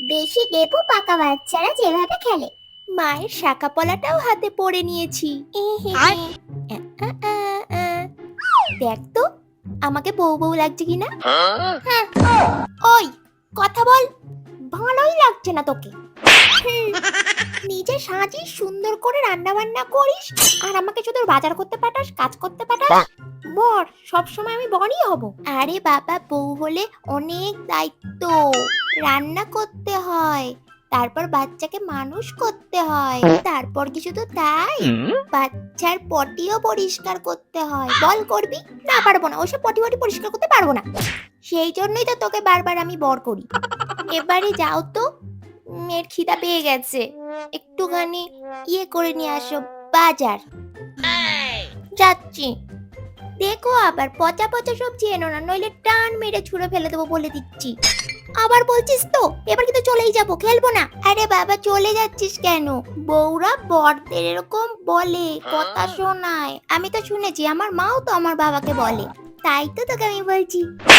বেশি দেবো পাকা বাচ্চারা যেভাবে খেলে। মায়ের শাখা পলাটাও হাতে পড়ে নিয়েছি। দেখ তো আমাকে বউ বউ লাগছে কিনা? হ্যাঁ। ওই কথা বল। ভালোই লাগছে না তোকে। নিজে সাজিস সুন্দর করে রান্না বান্না করিস আর আমাকে শুধু বাজার করতে পাঠাস কাজ করতে পাঠাস বর সবসময় আমি বরই হব। আরে বাবা বউ হলে অনেক দায়িত্ব। রান্না করতে হয় তারপর বাচ্চাকে মানুষ করতে হয় তারপর কি শুধু তাই? বাচ্চার পটিও পরিষ্কার করতে হয়। বল করবি? না পারব না ওসব পটি পটি পরিষ্কার করতে পারব না। সেই জন্যই তো তোকে বারবার আমি বর করি। এবারে যাও তো মেয়ের খিদা পেয়ে গেছে। একটুখানি ইয়ে করে নিয়ে আসো বাজার। যাচ্ছি। দেখো আবার পচা পচা সবজি এনো না নইলে টান মেরে ছুঁড়ে ফেলে দেবো বলে দিচ্ছি। আবার বলছিস তো এবার কিন্তু চলেই যাব খেলব না। আরে বাবা চলে যাচ্ছিস কেন? বউরা বরদের এরকম বলে কথা শোনায়। আমি তো শুনেছি আমার মাও তো আমার বাবাকে বলে। তাই তো তোকে আমি বলছি।